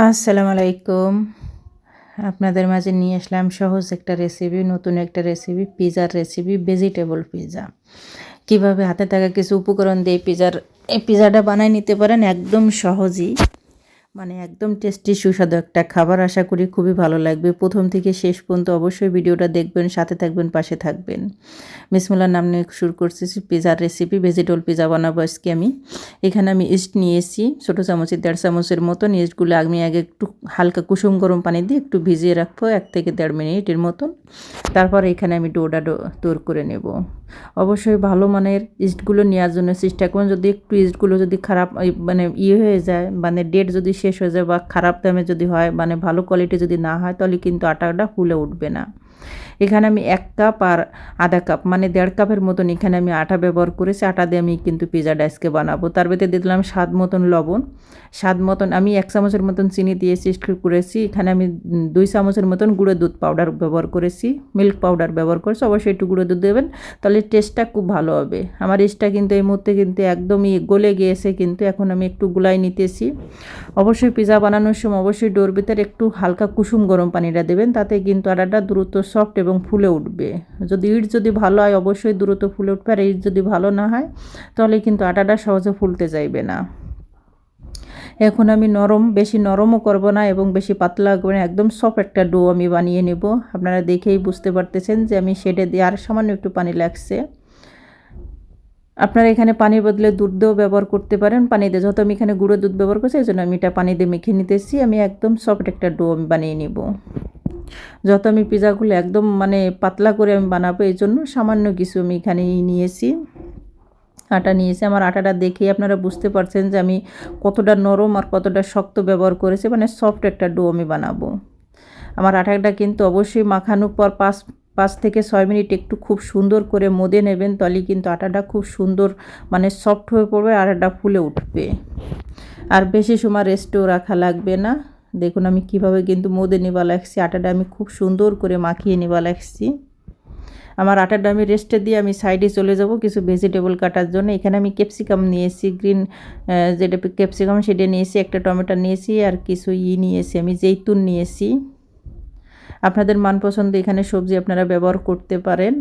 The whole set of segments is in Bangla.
আসসালামু আলাইকুম আপনাদের মাঝে নিয়ে আসলাম সহজ একটা রেসিপি নতুন একটা রেসিপি পিজার রেসিপি ভেজিটেবল পিজা কীভাবে হাতে থাকা কিছু উপকরণ দিয়ে পিজার এই পিজাটা বানায় নিতে পারেন একদম সহজেই। মানে একদম টেস্টি সুস্বাদু একটা খাবার আশা করি খুবই ভালো লাগবে। প্রথম থেকে শেষ পর্যন্ত অবশ্যই ভিডিওটা দেখবেন, সাথে থাকবেন, পাশে থাকবেন। বিসমুল্লার নাম নিয়ে শুরু করছি, পিজার রেসিপি ভেজিটেবল পিজা বানাবো আজকে আমি। এখানে আমি ইস্ট নিয়েছি, ছোটো চামচের দেড় চামচের মতন ইস্টগুলো আমি আগে একটু হালকা কুসুম গরম পানি দিয়ে একটু ভিজিয়ে রাখব, এক থেকে দেড় মিনিটের মতন। তারপর এখানে আমি ডোটা ডো তোর করে নেব। অবশ্যই ভালো মানের ইস্টগুলো নেওয়ার জন্য চেষ্টা করুন। যদি একটু ইস্টগুলো যদি খারাপ মানে ইয়ে হয়ে যায় মানে ডেট যদি শেষ হয়ে যায় বা খারাপ দামে যদি হয় মানে ভালো কোয়ালিটি যদি না হয়, তাহলে কিন্তু আটাটা ফুলে উঠবে না। এখানে আমি এক কাপ আর আধা কাপ মানে দেড় কাপের মতন এখানে আমি আটা ব্যবহার করেছি। আটা দিয়ে আমি কিন্তু পিজা ডাইসকে বানাবো। তার ভেতরে দিয়ে দিলাম স্বাদ মতন লবণ। স্বাদ মতন আমি এক চামচের মতন চিনি দিয়ে সৃষ্টি করেছি। এখানে আমি দুই চামচের মতন গুঁড়ো দুধ পাউডার ব্যবহার করেছি। মিল্ক পাউডার ব্যবহার করেছি। অবশ্যই একটু গুঁড়ো দুধ দেবেন, তাহলে টেস্টটা খুব ভালো হবে। আমার ইস্টটা কিন্তু এই মুহূর্তে কিন্তু একদমই গলে গিয়েছে, কিন্তু এখন আমি একটু গুলাই নিতেছি। অবশ্যই পিজা বানানোর সময় অবশ্যই ডোর ভিতরে একটু হালকা কুসুম গরম পানিটা দেবেন, তাতে কিন্তু আটাটা দ্রুত সফট এবং ফুলে উঠবে। যদি ইট যদি ভালো হয়, অবশ্যই দ্রুত ফুলে উঠবে। আর ইট যদি ভালো না হয়, তাহলে কিন্তু আটাটা সহজে ফুলতে চাইবে না। এখন আমি নরম, বেশি নরমও করব না এবং বেশি পাতলা করব না। একদম সফট একটা ডো আমি বানিয়ে নেব। আপনারা দেখেই বুঝতে পারতেছেন যে আমি সেটে দিয়ে আর সামান্য একটু পানি লাগছে। আপনারা এখানে পানির বদলে দুধ দিয়েও ব্যবহার করতে পারেন। পানি দিয়ে যত আমি এখানে গুঁড়ো দুধ ব্যবহার করছি, এই জন্য আমি এটা পানি দিয়ে মেখে নিতেছি। আমি একদম সফট একটা ডো আমি বানিয়ে নিব। যত আমি পিজাগুলো একদম মানে পাতলা করে আমি বানাবো, এই জন্য সামান্য কিছু আমি এখানে নিয়েছি। আটা নিয়েছি। আমার আটাটা দেখেই আপনারা বুঝতে পারছেন যে আমি কতটা নরম আর কতটা শক্ত ব্যবহার করেছি। মানে সফট একটা ডো আমি বানাবো। আমার আটাটা কিন্তু অবশ্যই মাখানোর পর পাঁচ পাঁচ থেকে ছয় মিনিট একটু খুব সুন্দর করে মদে নেবেন তাহলে কিন্তু আটাটা খুব সুন্দর মানে সফট হয়ে পড়বে, আটাটা ফুলে উঠবে। আর বেশি সময় রেস্টেও রাখা লাগবে না। দেখুন, আমি কীভাবে কিন্তু মদে নেওয়া লাগছি আটাটা আমি খুব সুন্দর করে মাখিয়ে নেওয়া লাগছি আমার আটাটা আমি রেস্টে দিয়ে আমি সাইডে চলে যাব কিছু ভেজিটেবল কাটার জন্য। এখানে আমি ক্যাপসিকাম নিয়েছি গ্রিন যেটা ক্যাপসিকাম সেটা নিয়েছি, একটা টমেটো নিয়েছি আর কিছু ই নিয়েছি। আমি জেইতুন নিয়েছি। আপনাদের মানপছন্দ এখানে সবজি আপনারা ব্যবহার করতে পারেন।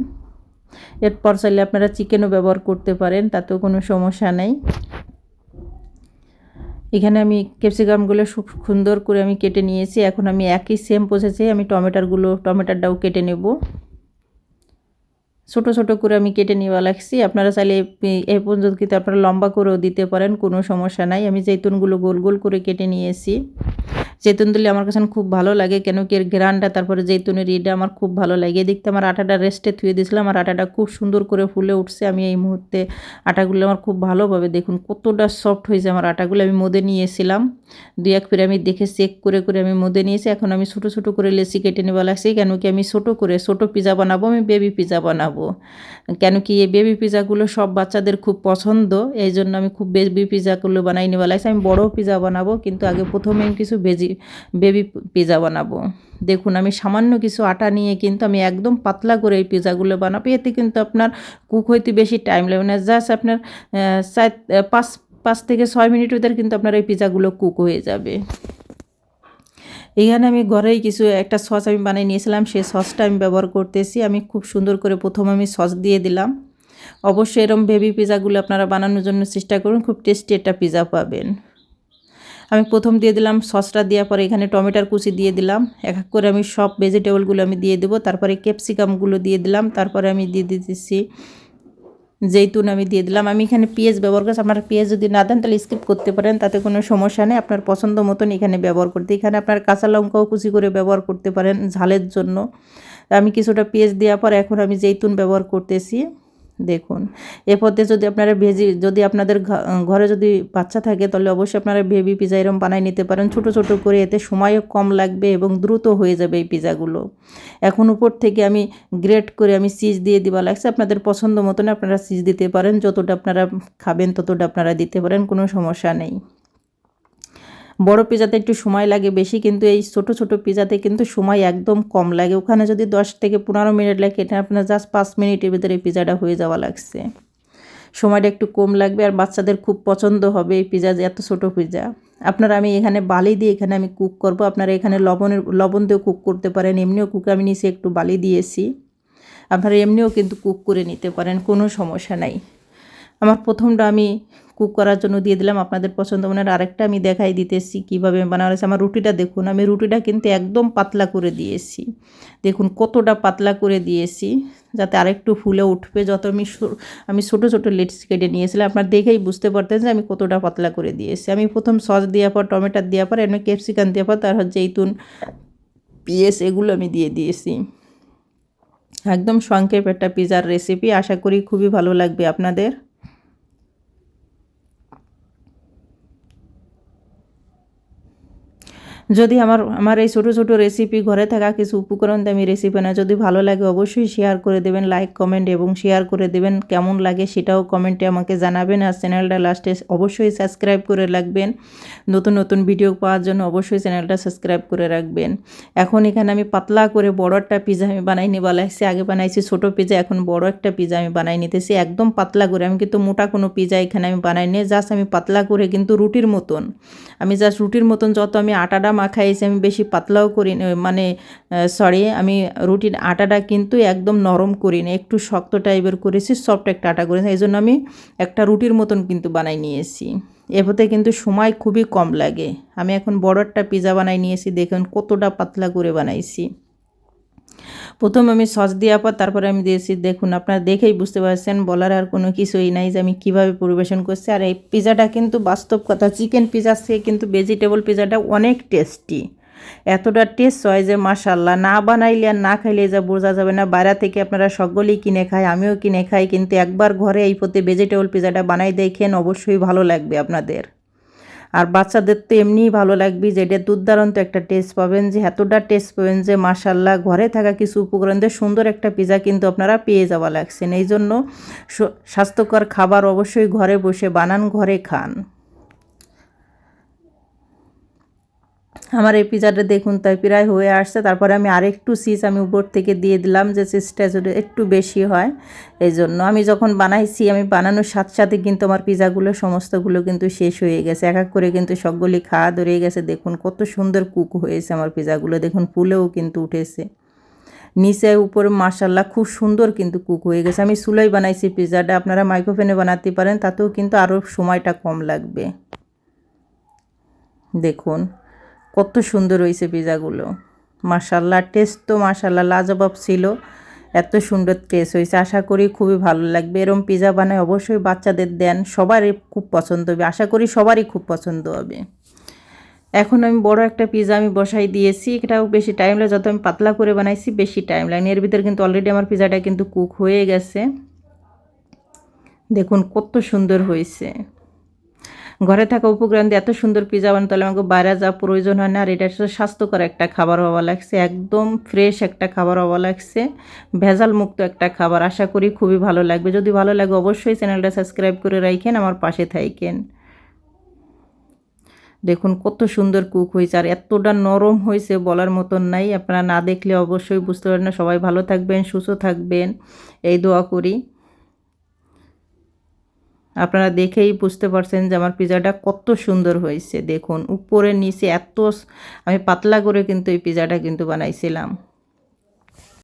এরপর চাইলে আপনারা চিকেনও ব্যবহার করতে পারেন, তাতেও কোনো সমস্যা নেই। এখানে আমি ক্যাপসিকামগুলো সুন্দর করে আমি কেটে নিয়েছি। এখন আমি একই সেম প্রসেসে আমি টমেটোরগুলো টমেটোরটাও কেটে নেব। ছোটো ছোটো করে আমি কেটে নেওয়া লাগছি আপনারা চাইলে এই পর্যন্ত কিন্তু আপনারা লম্বা করেও দিতে পারেন, কোনো সমস্যা নাই। আমি জৈতুনগুলো গোল গোল করে কেটে নিয়েছি। জৈতুন দিলে আমার কাছে খুব ভালো লাগে। কেন কি এর গ্রানটা তারপরে জৈতুনের ইটা আমার খুব ভালো লাগে। দেখতে আমার আটাটা রেস্টে থুয়ে দিয়েছিলাম আর আটাটা খুব সুন্দর করে ফুলে উঠছে। আমি এই মুহূর্তে আটাগুলো আমার খুব ভালোভাবে দেখুন, কতটা সফট হয়েছে আমার আটাগুলো। আমি মদে নিয়েছিলাম, দুই এক ফিরে আমি দেখে চেক করে করে আমি মদে নিয়েছি। এখন আমি ছোটো ছোটো করে লেসি কেটে নেওয়া লাগছি। কেন কি আমি ছোটো করে ছোটো পিজা বানাবো, আমি বেবি পিজা বানাবো। কেন কি এই বেবি পিজাগুলো সব বাচ্চাদের খুব পছন্দ, এই জন্য আমি খুব বেবি পিজাগুলো বানাই নেওয়া লাগছে। আমি বড়ো পিজা বানাবো, কিন্তু আগে প্রথমে কিছু বেজি বেবি পিজা বানাবো। দেখুন, আমি সামান্য কিছু আটা নিয়ে কিন্তু আমি একদম পাতলা করে এই পিজাগুলো বানাবো। এতে কিন্তু আপনার কুক হইতে বেশি টাইম লাগবে না। জাস্ট আপনার সাত পাঁচ পাঁচ থেকে ছয় মিনিট ভিতরে কিন্তু আপনার এই পিজাগুলো কুক হয়ে যাবে। এখানে আমি ঘরেই কিছু একটা সস আমি বানিয়ে নিয়েছিলাম। সেই সসটা আমি ব্যবহার করতেছি। আমি খুব সুন্দর করে প্রথম আমি সস দিয়ে দিলাম। অবশ্যই এরম বেবি পিজাগুলো আপনারা বানানোর জন্য চেষ্টা করুন। খুব টেস্টি একটা পিজা পাবেন। আমি প্রথম দিয়ে দিলাম সসটা দেওয়ার পরে এখানে টমেটোর কুচি দিয়ে দিলাম। এক এক করে আমি সব ভেজিটেবলগুলো আমি দিয়ে দেবো। তারপরে ক্যাপসিকামগুলো দিয়ে দিলাম। তারপরে আমি দিয়ে দিতেছি জৈতুন আমি দিয়ে দিলাম। আমি এখানে পেঁয়াজ ব্যবহার করছি। আপনার পেঁয়াজ যদি না দেন তাহলে স্কিপ করতে পারেন। তাতে কোনো সমস্যা নেই। আপনার পছন্দ মতন এখানে ব্যবহার করতে। এখানে আপনার কাঁচা লঙ্কাও কুচি করে ব্যবহার করতে পারেন ঝালের জন্য। আমি কিছুটা পেঁয়াজ দেওয়ার পর এখন আমি জৈতুন ব্যবহার করতেছি। দেখুন। এ পথে যদি আপনারা ভেজি, যদি আপনাদের ঘরে যদি বাচ্চা থাকে, তাহলে অবশ্যই আপনারা ভেবি পিজা এরম বানাই নিতে পারেন। ছোট ছোট করে এতে সময়ও কম লাগবে এবং দ্রুত হয়ে যাবে এই পিজাগুলো। এখন উপর থেকে আমি গ্রেট করে আমি চিজ দিয়ে দিবা লাগছে। আপনাদের পছন্দ মতন আপনারা চিজ দিতে পারেন। যতটা আপনারা খাবেন, ততটা আপনারা দিতে পারেন। কোনো সমস্যা নেই। বড় পিজাতে একটু সময় লাগে বেশি, কিন্তু এই ছোট ছোট পিজাতে কিন্তু সময় একদম কম লাগে। ওখানে যদি দশ থেকে পনেরো মিনিট লাগে, এটা আপনার জাস্ট পাঁচ মিনিটের ভিতরে পিজাটা হয়ে যাওয়া লাগছে। সময়টা একটু কম লাগবে আর বাচ্চাদের খুব পছন্দ হবে এই পিজা যে এত ছোটো পিজা। আপনারা আমি এখানে বালি দিয়ে এখানে আমি কুক করব। আপনারা এখানে লবণের, লবণ দিয়েও কুক করতে পারেন, এমনিও কুক আমি নিচে একটু বালি দিয়েছি। আপনারা এমনিও কিন্তু কুক করে নিতে পারেন, কোনো সমস্যা নাই। আমার প্রথমটা আমি কুক করার জন্য দিয়ে দিলাম। আপনাদের পছন্দ মনে হয় আরেকটা আমি দেখাই দিতেছি কীভাবে বানানো হয়েছে। আমার রুটিটা দেখুন, আমি রুটিটা কিন্তু একদম পাতলা করে দিয়েছি। দেখুন কতটা পাতলা করে দিয়েছি, যাতে আরেকটু ফুলে উঠবে। যত আমি আমি ছোটো ছোটো লেটস কেটে নিয়েছিলাম, আপনার দেখেই বুঝতে পারতেন যে আমি কতটা পাতলা করে দিয়েছি। আমি প্রথম সস দেওয়ার পর, টমেটো দেওয়ার পর, এমনি ক্যাপসিকাম দেওয়ার পর, তার হচ্ছে জৈতুন পিএস এগুলো আমি দিয়ে দিয়েছি। একদম সংক্ষেপ একটা পিজার রেসিপি আশা করি খুবই ভালো লাগবে আপনাদের। যদি আমার আমার এই ছোটো ছোটো রেসিপি ঘরে থাকা কিছু উপকরণ আমি রেসিপি না যদি ভালো লাগে অবশ্যই শেয়ার করে দেবেন লাইক কমেন্ট এবং শেয়ার করে দেবেন, কেমন লাগে সেটাও কমেন্টে আমাকে জানাবেন আর চ্যানেলটা লাস্টে অবশ্যই সাবস্ক্রাইব করে রাখবেন। নতুন নতুন ভিডিও পাওয়ার জন্য অবশ্যই চ্যানেলটা সাবস্ক্রাইব করে রাখবেন। এখন এখানে আমি পাতলা করে বড় একটা পিজা আমি বানাই নিবা লাগছি আগে বানাইছি ছোটো পিজা এখন বড় একটা পিজা আমি বানাই নিতেছি, একদম পাতলা করে। আমি কিন্তু মোটা কোনো পিজা এখানে আমি বানাই নিয়ে জাস্ট আমি পাতলা করে কিন্তু রুটির মতন। আমি জাস্ট রুটির মতন যত আমি আটাটা মাখাইছি আমি বেশি পাতলাও করি মানে সরি আমি রুটির আটাটা কিন্তু একদম নরম করি না, একটু শক্ত টাইপের করেছি সফট একটা আটা করেছি, এই জন্য আমি একটা রুটির মতন কিন্তু বানাই নিয়েছি। এভাবে কিন্তু সময় খুবই কম লাগে। আমি এখন বড় একটা পিজা বানাই নিয়েছি, দেখুন কতটা পাতলা করে বানাইছি। প্রথম আমি সস দেওয়ার পর তারপরে আমি দিয়েছি, দেখুন আপনারা দেখেই বুঝতে পারছেন, বলার আর কোনো কিছুই নাই যে আমি কীভাবে পরিবেশন করছি। আর এই পিজাটা কিন্তু বাস্তব কথা, চিকেন পিজার থেকে কিন্তু ভেজিটেবল পিজাটা অনেক টেস্টি এতটা টেস্ট হয় যে মাসাল্লাহ না বানাইলে আর না খাইলে যা বোঝা যাবে না। বাইরে থেকে আপনারা সকলেই কিনে খায়, আমিও কিনে খাই, কিন্তু একবার ঘরে এই প্রতি ভেজিটেবল পিজাটা বানাই দেখেন অবশ্যই ভালো লাগবে আপনাদের। আর বাচ্চাদের তো এমনিই ভালো লাগবে যে এটা দুর্দান্ত একটা টেস্ট পাবেন, যে এতটা টেস্ট পাবেন যে মাসাল্লাহ ঘরে থাকা কিছু উপকরণ দিয়ে সুন্দর একটা পিজা কিন্তু আপনারা পেয়ে যাওয়া লাগছেন। এই জন্য স্বাস্থ্যকর খাবার অবশ্যই ঘরে বসে বানান, ঘরে খান। আমার এই পিজাটা দেখুন তাই প্রায় হয়ে আসছে। তারপরে আমি আরেকটু সিজ আমি উপর থেকে দিয়ে দিলাম যে সিজটা যদি একটু বেশি হয়, এই জন্য। আমি যখন বানাইছি, আমি বানানোর সাথে সাথে কিন্তু আমার পিজাগুলো, সমস্তগুলো কিন্তু শেষ হয়ে গেছে। এক এক করে কিন্তু সবগুলি খাওয়া ধরে গেছে। দেখুন কত সুন্দর কুক হয়েছে আমার পিজাগুলো। দেখুন ফুলেও কিন্তু উঠেছে। নিচে, উপরে মাসাল্লাহ খুব সুন্দর কিন্তু কুক হয়ে গেছে। আমি চুলাই বানাইছি পিজাটা। আপনারা মাইক্রোফোনে বানাতে পারেন, তাতেও কিন্তু আরও সময়টা কম লাগবে। দেখুন। কত সুন্দর হয়েছে পিজাগুলো। মাসাল্লাহ টেস্ট তো মাসাল্লাহ লাজবাব ছিল, এত সুন্দর টেস্ট হয়েছে আশা করি খুবই ভালো লাগবে। এরম পিজা বানায় অবশ্যই বাচ্চাদের দেন, সবারই খুব পছন্দ হবে। আশা করি সবারই খুব পছন্দ হবে। এখন আমি বড় একটা পিজা আমি বসাই দিয়েছি। এটাও বেশি টাইম লাগে যত আমি পাতলা করে বানাইছি, বেশি টাইম লাগে এর ভিতরে কিন্তু অলরেডি আমার পিজাটা কিন্তু কুক হয়ে গেছে। দেখুন কত সুন্দর হয়েছে ঘরে থাকা উপকরণ দিয়ে এত সুন্দর পিজা বানাতে তাহলে আমাকে বাইরে যাওয়া প্রয়োজন হয় না। আর এটা স্বাস্থ্যকর একটা খাবার হওয়া লাগছে, একদম ফ্রেশ একটা খাবার হওয়া লাগছে ভেজাল মুক্ত একটা খাবার। আশা করি খুবই ভালো লাগবে। যদি ভালো লাগে অবশ্যই চ্যানেলটা সাবস্ক্রাইব করে রাখেন আমার পাশে থাকেন দেখুন কত সুন্দর কুক হয়েছে, আর এতটা নরম হয়েছে বলার মতন নাই। আপনারা না দেখলে অবশ্যই বুঝতে পারেন সবাই ভালো থাকবেন, সুস্থ থাকবেন। এই দোয়া করি। আপনারা দেখেই বুঝতে পারছেন যে আমার পিজাটা কত সুন্দর হয়েছে। দেখুন, উপরে, নিচে এত আমি পাতলা করে কিন্তু এই পিজাটা কিন্তু বানাইছিলাম।